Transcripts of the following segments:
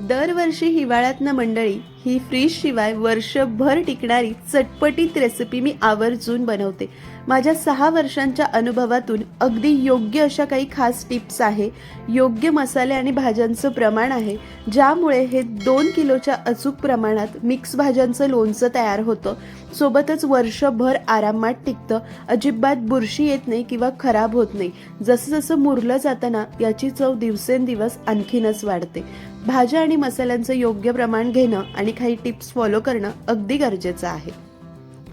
दरवर्षी हिवाळ्यातनं मंडळी ही फ्रीजशिवाय वर्षभर टिकणारी चटपटीत रेसिपी मी आवर्जून बनवते. माझ्या सहा वर्षांच्या अनुभवातून अगदी योग्य अशा काही खास टिप्स आहे. योग्य मसाले आणि भाज्यांचं प्रमाण आहे ज्यामुळे हे दोन किलोच्या अचूक प्रमाणात मिक्स भाज्यांचं लोणचं तयार होतं. सोबतच वर्षभर आरामात टिकतं. अजिबात बुरशी येत नाही किंवा खराब होत नाही. जसं जसं मुरलं जातं ना याची चव दिवसेंदिवस आणखीनच वाढते. भाज्या आणि मसाल्यांचं योग्य प्रमाण घेणं आणि काही टिप्स फॉलो करणं अगदी गरजेचं आहे.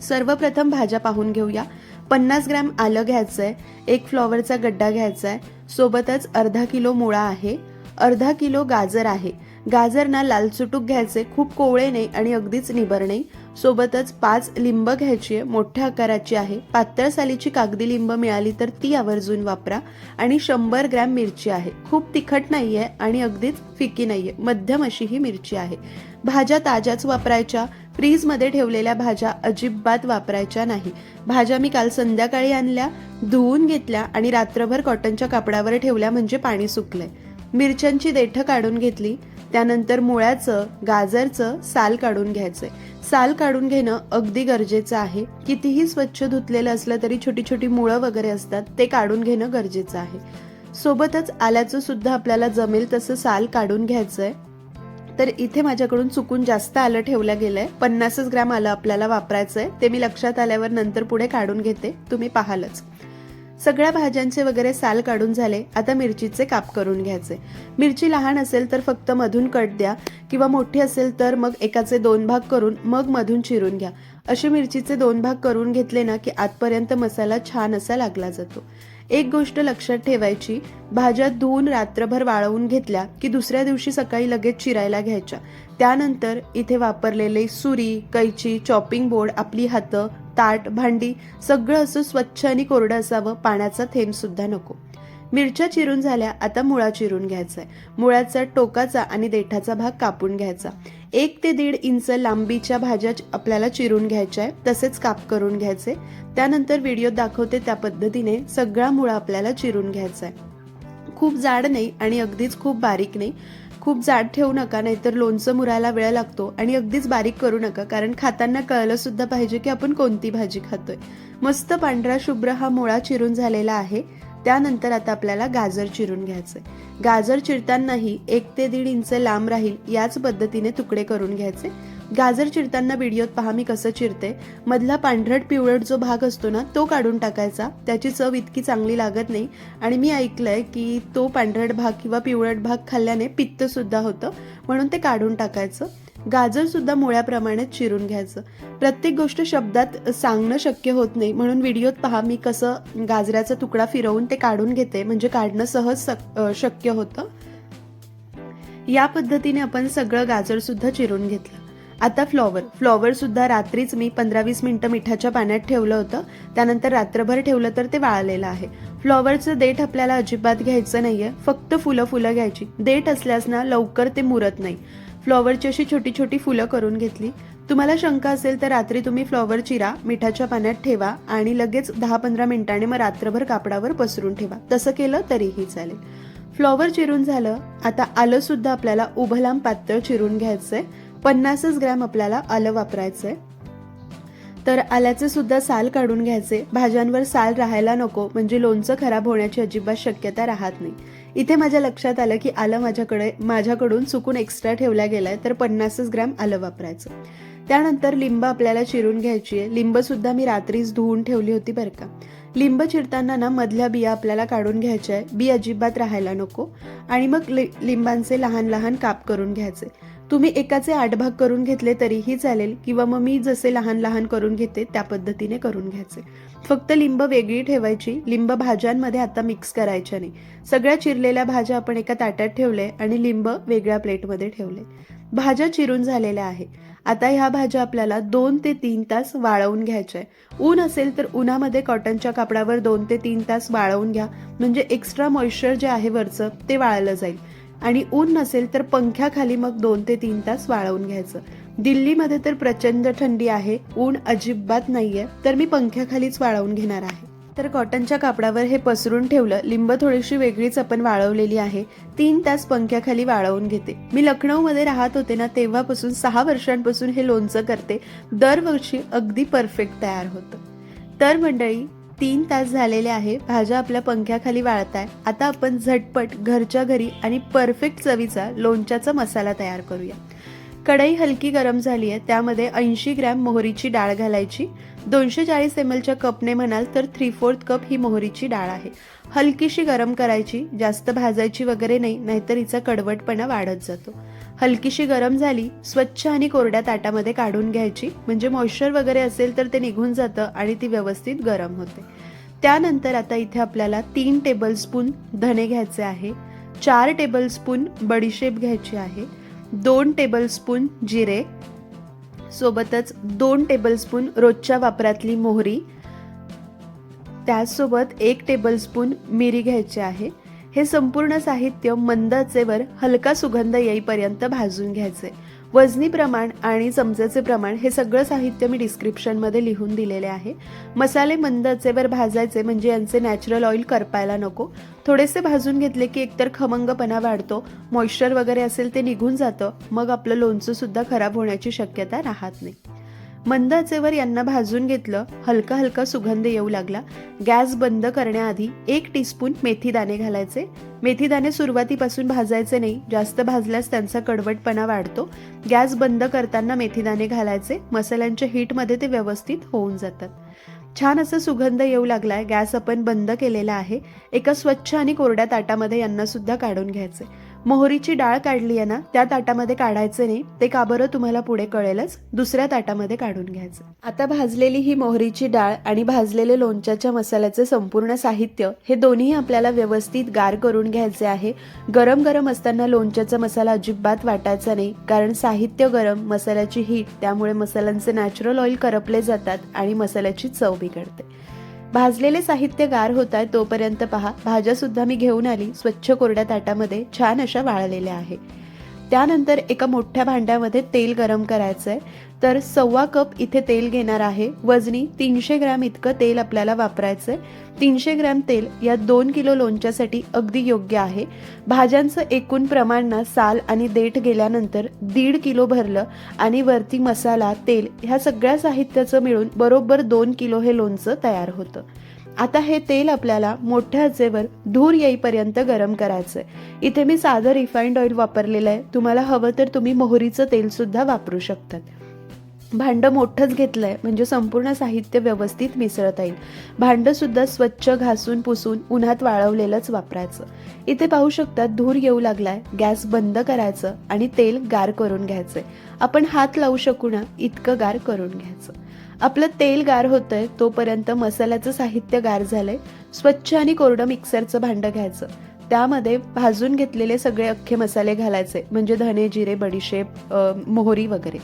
सर्वप्रथम भाज्या पाहून घेऊया. पन्नास ग्रॅम आलं घ्यायचं आहे एक फ्लॉवरचा गड्डा घ्यायचा आहे सोबतच अर्धा किलो मुळा आहे अर्धा किलो गाजर आहे. गाजर ना लाल चुटूक घ्यायचे खूप कोवळे नाही आणि अगदीच निबर नाही. सोबतच पाच लिंब घ्यायची आहे मोठ्या आकाराची आहे. पातळ सालीची कागदी लिंब मिळाली तर ती आवर्जून वापरा आणि शंभर ग्रॅम मिरची आहे. खूप तिखट नाही आहे आणि अगदीच फिकी नाही आहे मध्यम अशी ही मिरची आहे. भाज्या ताज्याच वापरायच्या. फ्रीजमध्ये ठेवलेल्या भाज्या अजिबात वापरायच्या नाही. भाज्या मी काल संध्याकाळी आणल्या धुवून घेतल्या आणि रात्रभर कॉटनच्या कापडावर ठेवल्या म्हणजे पाणी सुकलंय. मिरच्यांची देठं काढून घेतली त्यानंतर मुळ्याचं गाजरचं साल काढून घ्यायचंय. साल काढून घेणं अगदी गरजेचं आहे. कितीही स्वच्छ धुतलेलं असलं तरी छोटी छोटी मुळं वगैरे असतात ते काढून घेणं गरजेचं आहे. सोबतच आल्याचं सुद्धा आपल्याला जमेल तसं साल काढून घ्यायचंय. तर इथे माझ्याकडून चुकून जास्त आलं ठेवलं गेलंय. पन्नासच ग्रॅम आलं आपल्याला वापरायचंय. ते मी लक्षात आल्यावर नंतर पुढे काढून घेते. तुम्ही पाहालच. सगळ्या भाज्यांचे वगैरे साल काढून झाले. आता मिरचीचे काप करून घ्यायचे. मिरची लहान असेल तर फक्त मधून कट द्या. किंवा मोठी असेल तर मग एकाचे दोन भाग करून मग मधून चिरून घ्या. असे मिरचीचे दोन भाग करून घेतले ना की आतपर्यंत मसाला छान असा लागला जातो. एक गोष्ट लक्षात ठेवायची भाज्या धुवून रात्रभर वाळवून घेतल्या की दुसऱ्या दिवशी सकाळी लगेच चिरायला घ्यायच्या. त्यानंतर इथे वापरलेले सुरी कैची चॉपिंग बोर्ड आपली हातं ताट भांडी सगळं असं स्वच्छ आणि कोरडं असावं पाण्याचा थेंब सुद्धा नको. मिरच्या चिरून झाल्या आता मुळा चिरून घ्यायचा आहे मुळाचा टोकाचा आणि देठाचा भाग कापून घ्यायचा. एक ते दीड इंच लांबीच्या भाज्या आपल्याला चिरून घ्यायच्या आहे तसेच काप करून घ्यायचे. त्यानंतर व्हिडिओ दाखवते त्या पद्धतीने सगळा मुळा आपल्याला चिरून घ्यायचा आहे खूप जाड नाही आणि अगदीच खूप बारीक नाही. खूप जाड ठेवू नका नाहीतर लोणचं मुरायला वेळ लागतो आणि अगदीच बारीक करू नका कारण खाताना कळलं सुद्धा पाहिजे की आपण कोणती भाजी खातोय. मस्त पांढरा शुभ्र हा मुळा चिरून झालेला आहे त्यानंतर आता आपल्याला गाजर चिरून घ्यायचंय. गाजर चिरतानाही एक ते दीड इंच लांब राहील याच पद्धतीने तुकडे करून घ्यायचे. गाजर चिरताना व्हिडिओत पहा मी कसं चिरते. मधला पांढरट पिवळट जो भाग असतो ना तो काढून टाकायचा. त्याची चव इतकी चांगली लागत नाही. आणि मी ऐकलंय की तो पांढरट भाग किंवा पिवळट भाग खाल्ल्याने पित्तसुद्धा होतं. म्हणून ते काढून टाकायचं. गाजरसुद्धा मुळ्याप्रमाणेच मुळ्याप्रमाणे चिरून घ्यायचं. प्रत्येक गोष्ट शब्दात सांगणं शक्य होत नाही. म्हणून व्हिडिओत पहा मी कसं गाजराचा तुकडा फिरवून ते काढून घेते. म्हणजे काढणं सहज सक- शक्य होतं. या पद्धतीने आपण सगळं गाजरसुद्धा चिरून घेतलं. आता फ्लॉवर फ्लॉवरसुद्धा रात्रीच मी पंधरा वीस मिनटं मिठाच्या पाण्यात ठेवलं होतं. त्यानंतर रात्रभर ठेवलं तर ते वाळलेलं आहे. फ्लॉवरचं देठ आपल्याला अजिबात घ्यायचं नाहीये. फक्त फुलं फुलं घ्यायची. देठ असल्यास ना लवकर ते मुरत नाही. फ्लॉवरची अशी छोटी छोटी फुलं करून घेतली. तुम्हाला शंका असेल तर रात्री तुम्ही फ्लॉवर चिरा मिठाच्या पाण्यात ठेवा आणि लगेच दहा पंधरा मिनिटांनी मग रात्रभर कापडावर पसरून ठेवा. तसं केलं तरीही चालेल. फ्लॉवर चिरून झालं. आता आलं सुद्धा आपल्याला उभं लांब पातळ चिरून आहे पन्नासच ग्रॅम आपल्याला आलं वापरायचंय. तर आल्याचे सुद्धा साल काढून घ्यायचे. भाज्यांवर साल राहायला नको म्हणजे लोणचं खराब होण्याची अजिबात शक्यता राहत नाही. इथे माझ्या लक्षात आलं की आलं माझ्याकडे माझ्याकडून चुकून एक्स्ट्रा ठेवल्या गेलाय तर पन्नासच ग्रॅम आलं वापरायचं. त्यानंतर लिंब आपल्याला चिरून घ्यायची आहे लिंब सुद्धा मी रात्रीच धुवून ठेवली होती बरं का. लिंब चिरताना ना मधल्या बिया आपल्याला काढून घ्यायच्या आहे बी अजिबात राहायला नको. आणि मग लि लिंबांचे लहान लहान काप करून घ्यायचे. तुम्ही एकाचे आठ भाग करून घेतले तरीही चालेल किंवा मग मी जसे लहान लहान करून घेते त्या पद्धतीने करून घ्यायचे. फक्त लिंब वेगळी ठेवायची. लिंब भाज्यांमध्ये आता मिक्स करायच्या नाही. सगळ्या चिरलेल्या भाज्या आपण एका ताटात ठेवले आणि लिंब वेगळ्या प्लेटमध्ये ठेवले. भाज्या चिरून झालेल्या आहे. आता ह्या भाज्या आपल्याला दोन ते तीन तास वाळवून घ्यायच्या आहे. ऊन असेल तर उन्हामध्ये कॉटनच्या कापडावर दोन ते तीन तास वाळवून घ्या. म्हणजे एक्स्ट्रा मॉइश्चर जे आहे वरचं ते वाळलं जाईल. आणि ऊन नसेल तर पंख्याखाली मग दोन ते तीन तास वाळवून घ्यायचं. दिल्लीमध्ये तर प्रचंड थंडी आहे ऊन अजिबात नाहीये तर मी पंख्याखालीच वाळवून घेणार आहे. तर कॉटनच्या कापडावर हे पसरून ठेवलं लिंब थोडीशी वेगळीच आपण वाळवलेली आहे तीन तास पंख्याखाली वाळवून घेते. मी लखनौमध्ये राहत होते ना तेव्हापासून सहा वर्षांपासून हे लोणचं करते दरवर्षी अगदी परफेक्ट तयार होतं. तर मंडळी तीन तास झालेले आहे भाज्या आपल्या पंख्याखाली वाळताय. आता आपण झटपट घरच्या घरी आणि परफेक्ट चवीचा लोणच्याचा मसाला तयार करूया. कढई हलकी गरम झाली आहे त्यामध्ये ऐंशी ग्रॅम मोहरीची डाळ घालायची. दोनशे चाळीस एम एलच्या कपने म्हणाल तर थ्री फोर्थ कप ही मोहरीची डाळ आहे. हलकीशी गरम करायची जास्त भाजायची वगैरे नाही नाहीतर हिचा कडवटपणा वाढत जातो. हलकीशी गरम झाली स्वच्छ आणि कोरड्या ताटामध्ये काढून घ्यायची. म्हणजे मॉइश्चर वगैरे असेल तर ते निघून जातं आणि ती व्यवस्थित गरम होते. त्यानंतर आता इथे आपल्याला तीन टेबलस्पून धणे घ्यायचे आहे चार टेबलस्पून बडीशेप घ्यायची आहे दोन टेबलस्पून जिरे सोबतच दोन टेबलस्पून रोजच्या वापरातली मोहरी त्याचसोबत एक टेबलस्पून मिरी घ्यायची आहे हे संपूर्ण साहित्य मंद आचेवर हलका सुगंध येईपर्यंत भाजून घ्यायचे. वजनी प्रमाण आणि चमचेचे प्रमाण हे सगळं साहित्य मी डिस्क्रिप्शनमध्ये लिहून दिलेले आहे. मसाले मंद आचेवर भाजायचे म्हणजे यांचे नॅचरल ऑइल करपायला नको. थोडेसे भाजून घेतले की एकतर खमंगपणा वाढतो मॉइश्चर वगैरे असेल ते निघून जातं मग आपलं लोणचं सुद्धा खराब होण्याची शक्यता राहत नाही. मंद आचेवर यांना भाजून घेतलं हलका हलका सुगंध येऊ लागला. गॅस बंद करण्याआधी एक टीस्पून मेथीदाणे घालायचे. मेथीदाणे सुरुवातीपासून भाजायचे नाही जास्त भाजल्यास त्यांचा कडवटपणा वाढतो. गॅस बंद करताना मेथीदाणे घालायचे मसाल्यांच्या हीटमध्ये ते व्यवस्थित होऊन जातात. छान असं सुगंध येऊ लागलाय गॅस आपण बंद केलेला आहे. एका स्वच्छ आणि कोरड्या ताटामध्ये यांना सुद्धा काढून घ्यायचे. मोहरीची डाळ काढली आहे ना त्या ताटामध्ये काढायचं नाही. ते का बरं तुम्हाला पुढे कळेलच. दुसऱ्या ताटामध्ये काढून घ्यायचं. आता भाजलेली ही मोहरीची डाळ आणि भाजलेले लोणच्याच्या मसाल्याचे संपूर्ण साहित्य हे दोन्ही आपल्याला व्यवस्थित गार करून घ्यायचे आहे. गरम गरम असताना लोणच्याचा मसाला अजिबात वाटायचा नाही कारण साहित्य गरम मसाल्याची हीट त्यामुळे मसाल्यांचे नॅचरल ऑइल करपले जातात आणि मसाल्याची चव बिघडते. भाजलेले साहित्य गार होत आहे तोपर्यंत पहा भाज्या सुद्धा मी घेऊन आली. स्वच्छ कोरड्या ताटामध्ये छान अशा वाळलेल्या आहे त्यानंतर एका मोठ्या भांड्यामध्ये तेल गरम करायचं आहे तर सव्वा कप इथे तेल घेणार आहे. वजनी तीनशे ग्रॅम इतकं तेल आपल्याला वापरायचं आहे तीनशे ग्रॅम तेल या दोन किलो लोणच्यासाठी अगदी योग्य आहे. भाज्यांचं एकूण प्रमाण ना साल आणि देठ गेल्यानंतर दीड किलो भरलं आणि वरती मसाला तेल ह्या सगळ्या साहित्याचं मिळून बरोबर दोन किलो हे लोणचं तयार होतं. आता हे तेल आपल्याला मोठ्या आचेवर धूर येईपर्यंत गरम करायचं आहे इथे मी साधं रिफाईंड ऑइल वापरलेलं आहे. तुम्हाला हवं तर तुम्ही मोहरीचं तेलसुद्धा वापरू शकतात. भांडं मोठंच घेतलं आहे म्हणजे संपूर्ण साहित्य व्यवस्थित मिसळता येईल. भांडंसुद्धा स्वच्छ घासून पुसून उन्हात वाळवलेलंच वापरायचं. इथे पाहू शकतात धूर येऊ लागलाय गॅस बंद करायचं आणि तेल गार करून घ्यायचं आपण हात लावू शकू ना इतकं गार करून घ्यायचं. आपलं तेल गार होतंय तोपर्यंत मसाल्याचं साहित्य गार झालंय. स्वच्छ आणि कोरडं मिक्सरचं भांडं घ्यायचं. त्यामध्ये भाजून घेतलेले सगळे अख्खे मसाले घालायचे म्हणजे धने जिरे बडीशेप मोहरी वगैरे.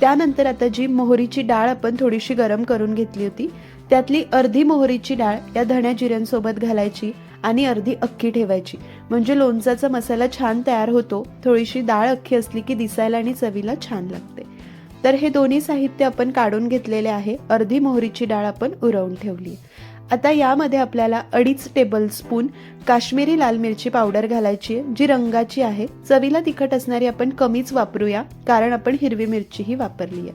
त्यानंतर आता जी मोहरीची डाळ आपण थोडीशी गरम करून घेतली होती त्यातली अर्धी मोहरीची डाळ या धण्या जिऱ्यांसोबत घालायची आणि अर्धी अख्खी ठेवायची. म्हणजे लोणचाचा मसाला छान तयार होतो थोडीशी डाळ अख्खी असली की दिसायला आणि चवीला छान लागते. तर हे दोन्ही साहित्य आपण काढून घेतलेले आहे. अर्धी मोहरीची डाळ आपण उरवून ठेवली. आता यामध्ये आपल्याला अडीच टेबल स्पून काश्मीरी लाल मिरची पावडर घालायची आहे जी रंगाची आहे. चवीला तिखट असणारी आपण कमीच वापरूया कारण आपण हिरवी मिरचीही वापरली आहे.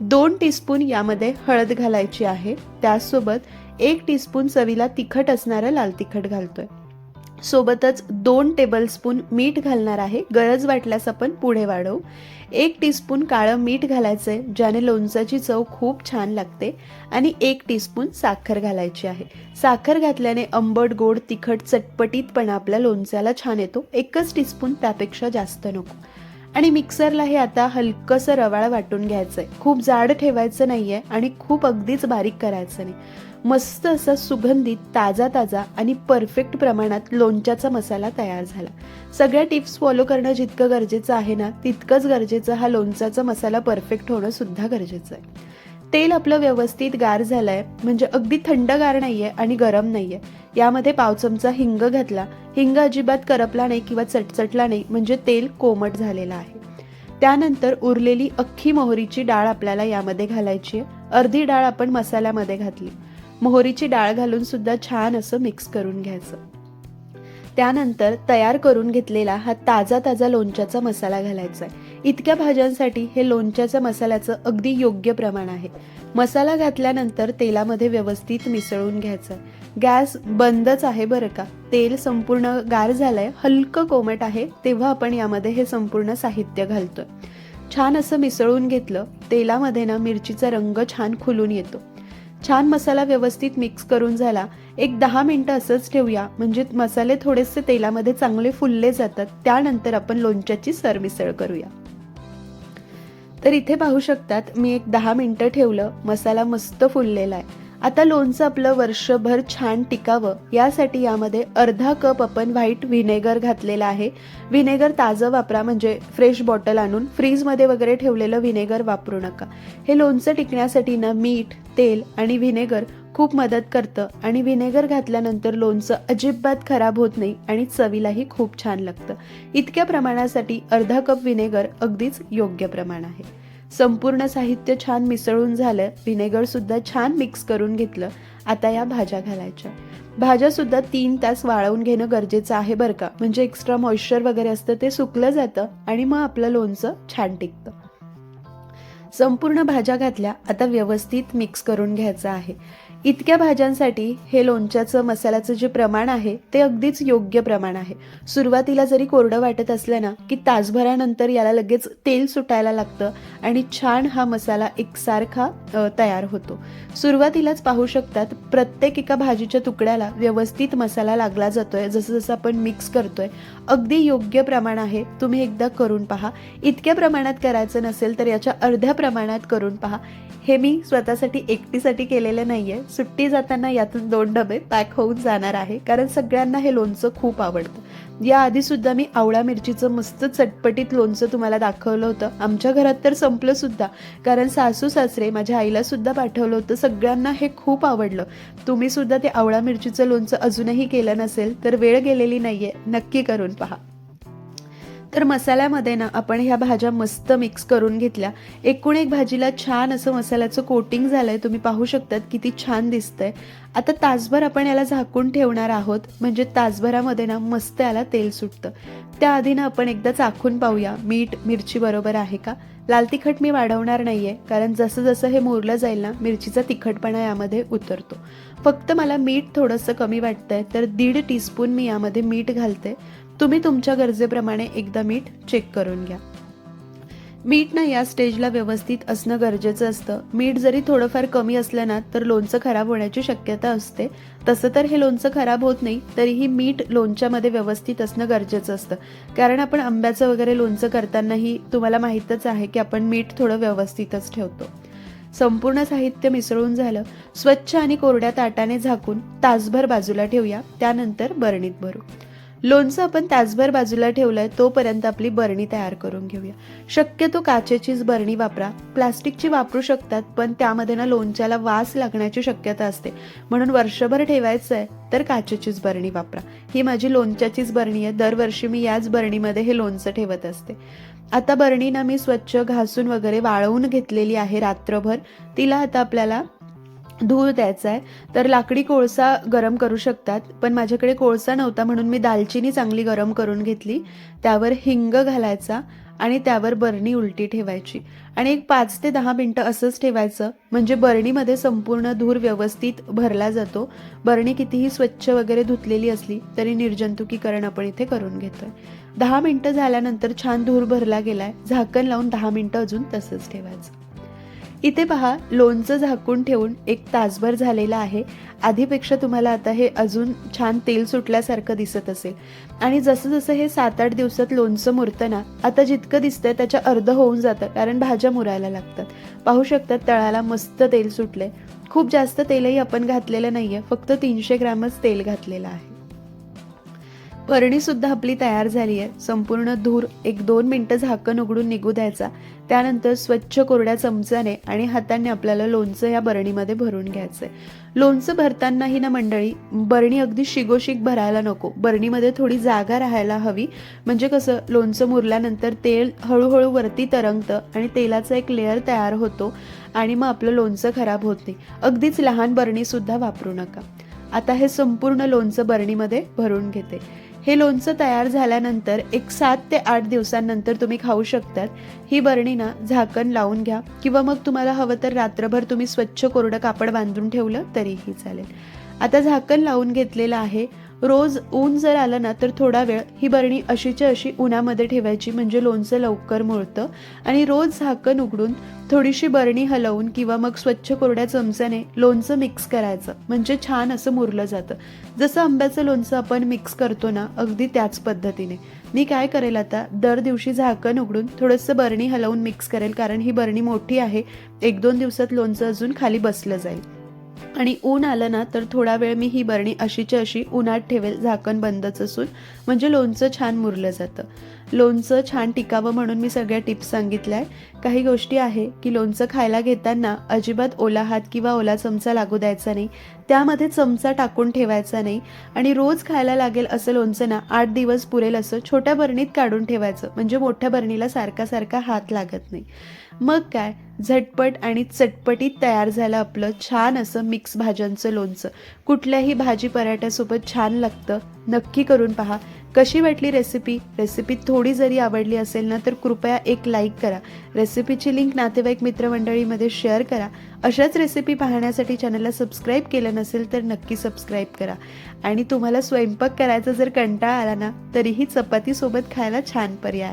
दोन टीस्पून यामध्ये हळद घालायची आहे. त्याचसोबत एक टीस्पून चवीला तिखट असणारं लाल तिखट घालतोय. सोबतच दोन टेबलस्पून मीठ घालणार आहे. गरज वाटल्यास आपण पुढे वाढवू. एक टीस्पून काळं मीठ घालायचंय ज्याने लोणचाची चव खूप छान लागते आणि एक टीस्पून साखर घालायची आहे. साखर घातल्याने आंबट गोड तिखट चटपटीतपणा आपल्या लोणच्याला छान येतो. एकच टीस्पून त्यापेक्षा जास्त नको. आणि मिक्सरला हे आता हलकंसं रवाळ वाटून घ्यायचंय. खूप जाड ठेवायचं नाहीये आणि खूप अगदीच बारीक करायचं नाही. मस्त असा सुगंधित ताजा ताजा आणि परफेक्ट प्रमाणात लोणच्याचा मसाला तयार झाला. सगळ्या टिप्स फॉलो करणं जितकं गरजेचं आहे ना तितकंच गरजेचं हा लोणच्याचा मसाला परफेक्ट होणं सुद्धा गरजेचं आहे. तेल आपलं व्यवस्थित गार झालं आहे म्हणजे अगदी थंडगार आहे आणि गरम नाही आहे यामध्ये पाव चमचा हिंग घातला. हिंग अजिबात करपला नाही किंवा चटचटला नाही म्हणजे तेल कोमट झालेलं आहे. त्यानंतर उरलेली अख्खी मोहरीची डाळ आपल्याला यामध्ये घालायची आहे. अर्धी डाळ आपण मसाल्यामध्ये घातली. मोहरीची डाळ घालून सुद्धा छान असं मिक्स करून घ्यायचं. त्यानंतर तयार करून घेतलेला हा ताजा ताजा लोणच्याचा मसाला घालायचा आहे. इतक्या भाज्यांसाठी हे लोणच्याच्या मसाल्याचं अगदी योग्य प्रमाण आहे. मसाला घातल्यानंतर तेलामध्ये व्यवस्थित मिसळून घ्यायचं. गॅस बंदच आहे बरं का. तेल संपूर्ण गार झालंय. हलकं कोमट आहे. तेव्हा आपण यामध्ये हे संपूर्ण साहित्य घालतोय. छान असं मिसळून घेतलं तेलामध्ये ना मिरचीचा रंग छान खुलून येतो. छान मसाला व्यवस्थित मिक्स करून झाला. एक दहा मिनटं असंच ठेवूया. म्हणजे मसाले थोडेसे तेलामध्ये चांगले फुलले जातात. त्यानंतर आपण लोणच्याची सरमिसळ करूया. तर इथे पाहू शकतात मी एक दहा मिनटं ठेवलं मसाला मस्त फुललेला आहे. आता लोणचं आपलं वर्षभर छान टिकावं यासाठी यामध्ये अर्धा कप आपण व्हाईट व्हिनेगर घातलेला आहे. व्हिनेगर ताजं वापरा म्हणजे फ्रेश बॉटल आणून फ्रीजमध्ये वगैरे ठेवलेलं व्हिनेगर वापरू नका. हे लोणचं टिकण्यासाठी ना मीठ तेल आणि व्हिनेगर खूप मदत करतं आणि व्हिनेगर घातल्यानंतर लोणचं अजिबात खराब होत नाही आणि चवीलाही खूप छान लागतं. इतक्या प्रमाणासाठी अर्धा कप व्हिनेगर अगदीच योग्य प्रमाण आहे. संपूर्ण साहित्य छान मिसळून झालं व्हिनेगर सुद्धा छान मिक्स करून घेतलं. आता या भाज्या घालायच्या. भाज्या सुद्धा तीन तास वाळवून घेणं गरजेचं आहे बरं का? म्हणजे एक्स्ट्रा मॉइश्चर वगैरे असतं ते सुकलं जातं आणि मग आपलं लोणचं छान टिकतं. संपूर्ण भाज्या घातल्या आता व्यवस्थित मिक्स करून घ्यायचं आहे. इतक्या भाज्यांसाठी हे लोणच्याचं मसाल्याचं जे प्रमाण आहे ते अगदीच योग्य प्रमाण आहे. सुरुवातीला जरी कोरडं वाटत असलं ना की तासभरानंतर याला लगेच तेल सुटायला लागतं आणि छान हा मसाला एकसारखा तयार होतो. सुरुवातीलाच पाहू शकतात प्रत्येक एका भाजीच्या तुकड्याला व्यवस्थित मसाला लागला जातोय जसं जसं आपण मिक्स करतोय. अगदी योग्य प्रमाण आहे तुम्ही एकदा करून पहा. इतक्या प्रमाणात करायचं नसेल तर याच्या अर्ध्या प्रमाणात करून पहा. हे मी स्वतःसाठी एकटीसाठी केलेलं नाही आहे सुट्टी जाताना यातून दोन डबे पॅक होऊन जाणार आहे. कारण सगळ्यांना हे लोणचं खूप आवडतं. याआधीसुद्धा मी आवळा मिरचीचं मस्त चटपटीत लोणचं तुम्हाला दाखवलं होतं. आमच्या घरात तर संपलंसुद्धा कारण सासू सासरे माझ्या आईलासुद्धा पाठवलं होतं. सगळ्यांना हे खूप आवडलं. तुम्हीसुद्धा ते आवळा मिरचीचं लोणचं अजूनही केलं नसेल तर वेळ गेलेली नाही आहे नक्की करून पहा. तर मसाल्यामध्ये ना आपण ह्या भाज्या मस्त मिक्स करून घेतल्या. एकूण एक भाजीला छान असं मसाल्याचं कोटिंग झालं आहे तुम्ही पाहू शकतात किती छान दिसतंय. आता तासभर आपण याला झाकून ठेवणार आहोत. म्हणजे तासभरामध्ये ना मस्त याला तेल सुटतं. त्याआधी ना आपण एकदा चाखून पाहूया. मीठ मिरची बरोबर आहे का? लाल तिखट मी वाढवणार नाही आहे कारण जसं जसं हे मुरलं जाईल ना मिरचीचा तिखटपणा यामध्ये उतरतो. फक्त मला मीठ थोडंसं कमी वाटतंय. तर दीड टीस्पून मी यामध्ये मीठ घालते. तुम्ही तुमच्या गरजेप्रमाणे एकदा मीठ चेक करून घ्या. मीठ ना या स्टेजला व्यवस्थित असणं गरजेचं असतं. मीठ जरी थोडंफार कमी असलं ना तर लोणचं खराब होण्याची शक्यता असते. तसं तर हे लोणचं खराब होत नाही तरीही मीठ लोणच्यामध्ये व्यवस्थित असणं गरजेचं असतं. कारण आपण आंब्याचं वगैरे लोणचं करतानाही तुम्हाला माहीतच आहे की आपण मीठ थोडं व्यवस्थितच ठेवतो. संपूर्ण साहित्य मिसळून झालं स्वच्छ आणि कोरड्या ताटाने झाकून तासभर बाजूला ठेवूया त्यानंतर बरणीत भरू. लोणचं आपण तासभर बाजूला ठेवलंय तोपर्यंत आपली बरणी तयार करून घेऊया. शक्यतो काचेचीच बरणी वापरा. प्लास्टिकची वापरू शकतात पण त्यामध्ये ना लोणच्याला वास लागण्याची शक्यता असते. म्हणून वर्षभर ठेवायचं आहे तर काचेचीच बरणी वापरा. ही माझी लोणच्याचीच बरणी आहे. दरवर्षी मी याच बरणीमध्ये हे लोणचं ठेवत असते. आता बरणी ना मी स्वच्छ घासून वगैरे वाळवून घेतलेली आहे रात्रभर. तिला आता आपल्याला धूर द्यायचा आहे तर लाकडी कोळसा गरम करू शकतात. पण माझ्याकडे कोळसा नव्हता म्हणून मी दालचिनी चांगली गरम करून घेतली. त्यावर हिंग घालायचा आणि त्यावर बरणी उलटी ठेवायची. आणि एक पाच ते दहा मिनटं असंच ठेवायचं म्हणजे बरणीमध्ये संपूर्ण धूर व्यवस्थित भरला जातो. बरणी कितीही स्वच्छ वगैरे धुतलेली असली तरी निर्जंतुकीकरण आपण इथे करून घेतोय. दहा मिनटं झाल्यानंतर छान धूर भरला गेलाय. झाकण लावून दहा मिनटं अजून तसंच ठेवायचं. इथे पहा लोणचं झाकून ठेवून एक तासभर झालेलं आहे. आधीपेक्षा तुम्हाला आता हे अजून छान तेल सुटल्यासारखं दिसत असेल. आणि जसं जसं हे सात आठ दिवसात लोणचं मुरतं ना आता जितकं दिसतंय त्याच्या अर्ध होऊन जातं कारण भाज्या मुरायला लागतात. पाहू शकतात तळाला मस्त तेल सुटलंय. खूप जास्त तेलही आपण घातलेलं नाहीये फक्त तीनशे ग्रॅमच तेल घातलेलं आहे. बरणीसुद्धा आपली तयार झाली आहे. संपूर्ण धूर एक दोन मिनटं झाकण उघडून निघू द्यायचा. त्यानंतर स्वच्छ कोरड्या चमच्याने आणि हाताने आपल्याला लोणचं या बरणीमध्ये भरून घ्यायचं आहे लोणचं भरतानाही ना मंडळी बरणी अगदी शिगोशिक भरायला नको. बरणीमध्ये थोडी जागा राहायला हवी. म्हणजे कसं लोणचं मुरल्यानंतर तेल हळूहळू वरती तरंगतं आणि तेलाचा एक लेअर तयार होतो आणि मग आपलं लोणचं खराब होत नाही. अगदीच लहान बरणीसुद्धा वापरू नका. आता हे संपूर्ण लोणचं बरणीमध्ये भरून घेते. हे लोणचं तयार झाल्यानंतर एक सात ते आठ दिवसांनंतर तुम्ही खाऊ शकतात. ही बरणी ना झाकण लावून घ्या किंवा मग तुम्हाला हवं तर रात्रभर तुम्ही स्वच्छ कोरडं कापड बांधून ठेवलं तरीही चालेल. आता झाकण लावून घेतलेलं आहे. रोज ऊन जर आलं ना तर थोडा वेळ ही बरणी अशीच्या अशी उन्हामध्ये ठेवायची म्हणजे लोणचं लवकर मुळतं. आणि रोज झाकण उघडून थोडीशी बरणी हलवून किंवा मग स्वच्छ कोरड्या चमच्याने लोणचं मिक्स करायचं. म्हणजे छान असं मुरलं जातं. जसं आंब्याचं लोणचं आपण मिक्स करतो ना अगदी त्याच पद्धतीने. मी काय करेल आता दर दिवशी झाकण उघडून थोडंसं बरणी हलवून मिक्स करेल कारण ही बरणी मोठी आहे. एक दोन दिवसात लोणचं अजून खाली बसलं जाईल. आणि ऊन आलं ना तर थोडा वेळ मी ही बरणी अशीच्या अशी उन्हात ठेवेल झाकण बंदच असून. म्हणजे लोणचं छान मुरलं जातं. लोणचं छान टिकावं म्हणून मी सगळ्या टिप्स सांगितल्या आहे काही गोष्टी आहे की लोणचं खायला घेताना अजिबात ओला हात किंवा ओला चमचा लागू द्यायचा नाही. त्यामध्ये चमचा टाकून ठेवायचा नाही. आणि रोज खायला लागेल असं लोणचं ना आठ दिवस पुरेल असं छोट्या बरणीत काढून ठेवायचं. म्हणजे मोठ्या बरणीला सारखा सारखा हात लागत नाही. मग काय? झटपट आणि चटपटीत तयार झालं आपलं छान असं मिक्स भाज्यांचं लोणचं. कुठल्याही भाजी पराठ्यासोबत छान लागतं. नक्की करून पहा. कशी वाटली रेसिपी रेसिपी थोडी जरी आवडली असेल ना तर कृपया एक लाईक करा. रेसिपीची लिंक नातेवाईक मित्रमंडळीमध्ये शेअर करा. अशाच रेसिपी पाहण्यासाठी चॅनलला सबस्क्राईब केलं नसेल तर नक्की सबस्क्राईब करा. आणि तुम्हाला स्वयंपाक करायचा जर कंटाळा आला ना तरीही चपातीसोबत खायला छान पर्याय आहे.